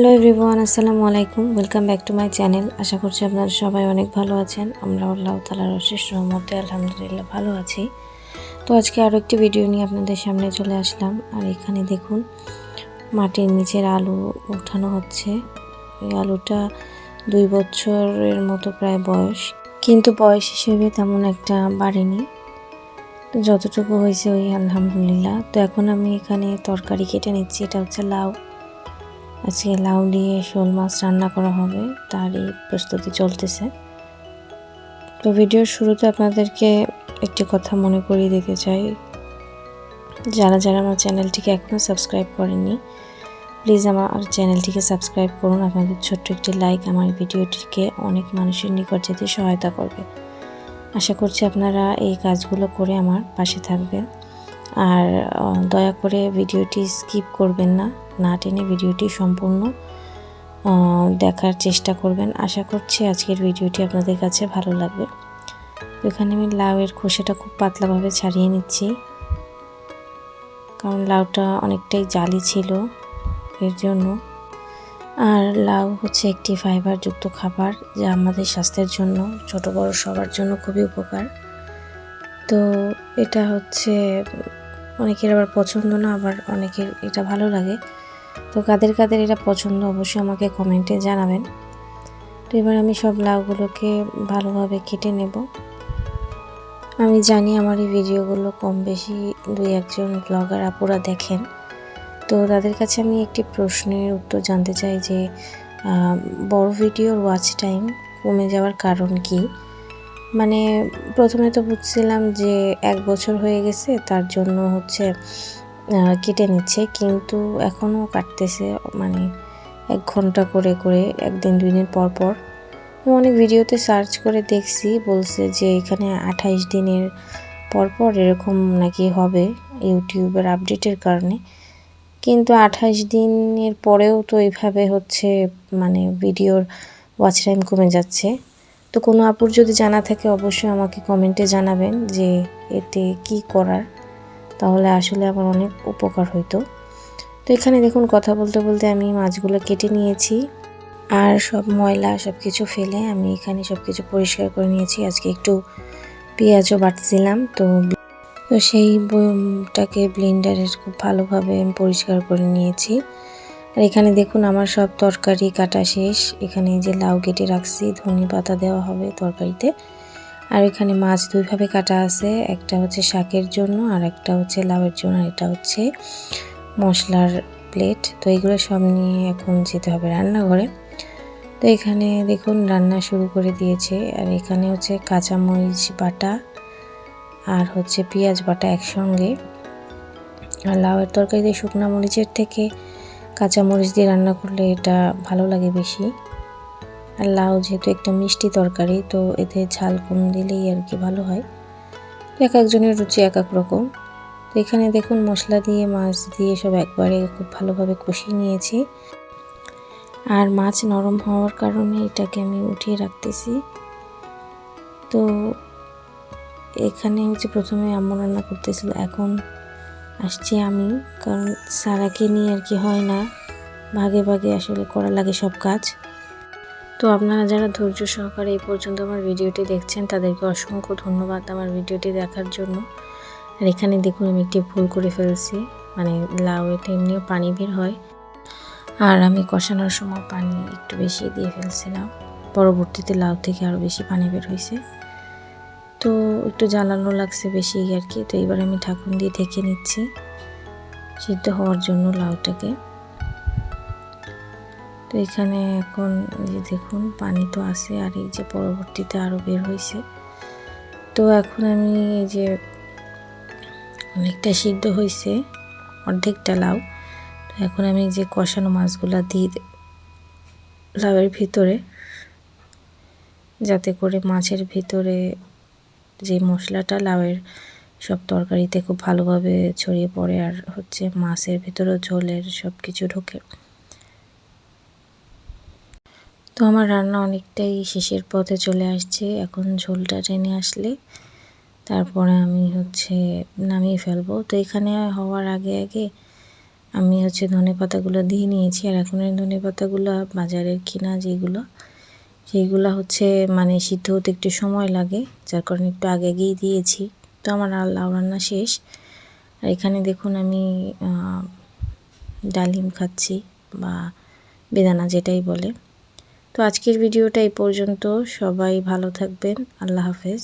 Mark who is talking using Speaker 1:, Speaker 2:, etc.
Speaker 1: Hello everyone আসসালামু আলাইকুম welcome back to my channel আশা করছি আপনারা সবাই অনেক ভালো আছেন। আমরা আল্লাহ তালার অশেষ রহমতে আলহামদুলিল্লাহ ভালো আছি। তো আজকে আরও একটি ভিডিও নিয়ে আপনাদের সামনে চলে আসলাম। আর এখানে দেখুন, মাটির নিচের আলু উঠানো হচ্ছে। এই আলুটা দুই বছরের মতো প্রায় বয়স। কিন্তু বয়স হিসেবে তেমন একটা বাড়েনি। যতটুকু হয়েছে ওই আলহামদুলিল্লাহ। তো এখন আমি এখানে তরকারি কেটে নিচ্ছি। এটা হচ্ছে লাউ। আজকে লাউ দিয়ে শোল মাছ রান্না করা হবে, তারই প্রস্তুতি চলতেছে। তো ভিডিওর শুরুতে আপনাদেরকে একটি কথা মনে করিয়ে দিতে চাই। যারা যারা আমার চ্যানেলটিকে এখনও সাবস্ক্রাইব করেননি, প্লিজ আমার চ্যানেলটিকে সাবস্ক্রাইব করুন। আপনাদের ছোট্ট একটি লাইক আমার ভিডিওটিকে অনেক মানুষের নিকট যেতে সহায়তা করবে। আশা করছি আপনারা এই কাজগুলো করে আমার পাশে থাকবেন। আর দয়া করে ভিডিওটি স্কিপ করবেন না না টেনে ভিডিওটি সম্পূর্ণ দেখার চেষ্টা করবেন। আশা করছি আজকের ভিডিওটি আপনাদের কাছে ভালো লাগবে। এখানে আমি লাউয়ের খোসাটা খুব পাতলাভাবে ছাড়িয়ে নিচ্ছি। কারণ লাউটা অনেকটাই জালি ছিল এর জন্য। আর লাউ হচ্ছে একটি ফাইবারযুক্ত খাবার, যা আমাদের স্বাস্থ্যের জন্য, ছোট বড় সবার জন্য খুবই উপকার। তো এটা হচ্ছে অনেকের আবার পছন্দ না, আবার অনেকের এটা ভালো লাগে। তো কাদের কাদের এটা পছন্দ অবশ্যই আমাকে কমেন্টে জানাবেন। তো এবার আমি সব লাউগুলোকে ভালোভাবে কেটে নেব। আমি জানি আমার এই ভিডিওগুলো কম বেশি দুই একজন ব্লগার আপুরা দেখেন। তো তাদের কাছে আমি একটি প্রশ্নের উত্তর জানতে চাই যে বড় ভিডিওর ওয়াচ টাইম কমে যাওয়ার কারণ কি? মানে প্রথমে তো বুঝছিলাম যে এক বছর হয়ে গেছে, তার জন্য হচ্ছে কেটে নিচ্ছে, কিন্তু এখনও কাটতেছে মানে এক ঘণ্টা করে করে, একদিন দুই দিন পর। পর অনেক ভিডিওতে সার্চ করে দেখছি, বলছে যে এখানে আঠাইশ দিনের পর পর এরকম নাকি হবে ইউটিউবের আপডেটের কারণে। কিন্তু আঠাইশ দিনের পরেও তো এইভাবে হচ্ছে মানে ভিডিওর ওয়াচ টাইম কমে যাচ্ছে। তো কোনো আপুর যদি জানা থাকে, অবশ্যই আমাকে কমেন্টে জানাবেন যে এতে কি করার। তাহলে আসলে আমার অনেক উপকার হইতো। তো এখানে দেখুন, কথা বলতে বলতে আমি মাছগুলো কেটে নিয়েছি। আর সব ময়লা সব কিছু ফেলে আমি এখানে সব কিছু পরিষ্কার করে নিয়েছি। আজকে একটু পেঁয়াজও বাটছিলাম, তো তো সেই বইটাকে ব্লেন্ডারের খুব ভালোভাবে আমি পরিষ্কার করে নিয়েছি। আর এখানে দেখুন আমার সব তরকারি কাটা শেষ। এখানে যে লাউ কেটে রাখছি, ধনে পাতা দেওয়া হবে তরকারিতে। আর এখানে মাছ দুইভাবে কাটা আছে, একটা হচ্ছে শাকের জন্য আর একটা হচ্ছে লাউয়ের জন্য, আর এটা হচ্ছে মশলার প্লেট তো এগুলো সব নিয়ে এখন যেতে হবে রান্নাঘরে। তো এখানে দেখুন রান্না শুরু করে দিয়েছে। আর এখানে হচ্ছে কাঁচামরিচ বাটা আর হচ্ছে পেঁয়াজ বাটা একসঙ্গে। আর লাউয়ের তরকারিতে শুকনো মরিচের থেকে কাঁচা মরিচ দিয়ে রান্না করলে এটা ভালো লাগে বেশি। আর লাউ যেহেতু একটা মিষ্টি তরকারি, তো এতে ঝাল কম দিলেই আর কি ভালো হয়। এক একজনের রুচি এক এক রকম। তো এখানে দেখুন, মশলা দিয়ে, মাছ দিয়ে সব একবারে খুব ভালোভাবে কষিয়ে নিয়েছি। আর মাছ নরম হওয়ার কারণে এটাকে আমি উঠিয়ে রাখতেছি। তো এখানে হচ্ছে প্রথমে আম্মু রান্না করতেছিল, এখন আসছি আমি, কারণ সারাকে নিয়ে আর কি হয় না। ভাগে ভাগে আসলে করা লাগে সব কাজ। তো আপনারা যারা ধৈর্য সহকারে এই পর্যন্ত আমার ভিডিওটি দেখছেন, তাদেরকে অসংখ্য ধন্যবাদ আমার ভিডিওটি দেখার জন্য। আর এখানে দেখুন আমি একটি ভুল করে ফেলছি মানে লাউতে এমনিও পানি বের হয়। আর আমি কষানোর সময় পানি একটু বেশি দিয়ে ফেলছিলাম। পরবর্তীতে লাউ থেকে আরও বেশি পানি বের হয়েছে। তো একটু জ্বালানো লাগছে বেশি আর কি। তো এবার আমি ঢাকুন দিয়ে ঢেকে নিচ্ছি সিদ্ধ হওয়ার জন্য লাউটাকে। তো এখানে এখন যে দেখুন, পানি তো আছে আর এই যে পরবর্তীতে আরও বের হয়েছে। তো এখন আমি এই যে অনেকটা সিদ্ধ হয়েছে, অর্ধেকটা লাউ। তো এখন আমি যে কষানো মাছগুলা দিই লাউয়ের ভিতরে, যাতে করে মাছের ভিতরে যে মশলাটা লাউয়ের সব তরকারিতে খুব ভালোভাবে ছড়িয়ে পড়ে আর হচ্ছে মাছের ভিতরেও ঝোলের সব কিছু ঢোকে। তো আমার রান্না অনেকটাই শেষের পথে চলে আসছে। এখন ঝোলটা টেনে আসলে তারপরে আমি হচ্ছে নামিয়ে ফেলব। তো এখানে হওয়ার আগে আগে আমি হচ্ছে ধনে পাতাগুলো দিয়ে নিয়েছি। আর এখন এই ধনে পাতাগুলো বাজারের কিনা যেগুলো সেইগুলো হচ্ছে মানে সিদ্ধ হতে একটু সময় লাগে, যার কারণে একটু আগে আগেই দিয়েছি। তো আমার আল্লাহ রান্না শেষ। আর এখানে দেখুন আমি ডালিম খাচ্ছি বা বেদানা যেটাই বলে। তো আজকের ভিডিওটা এই পর্যন্ত। সবাই ভালো থাকবেন। আল্লাহ হাফেজ।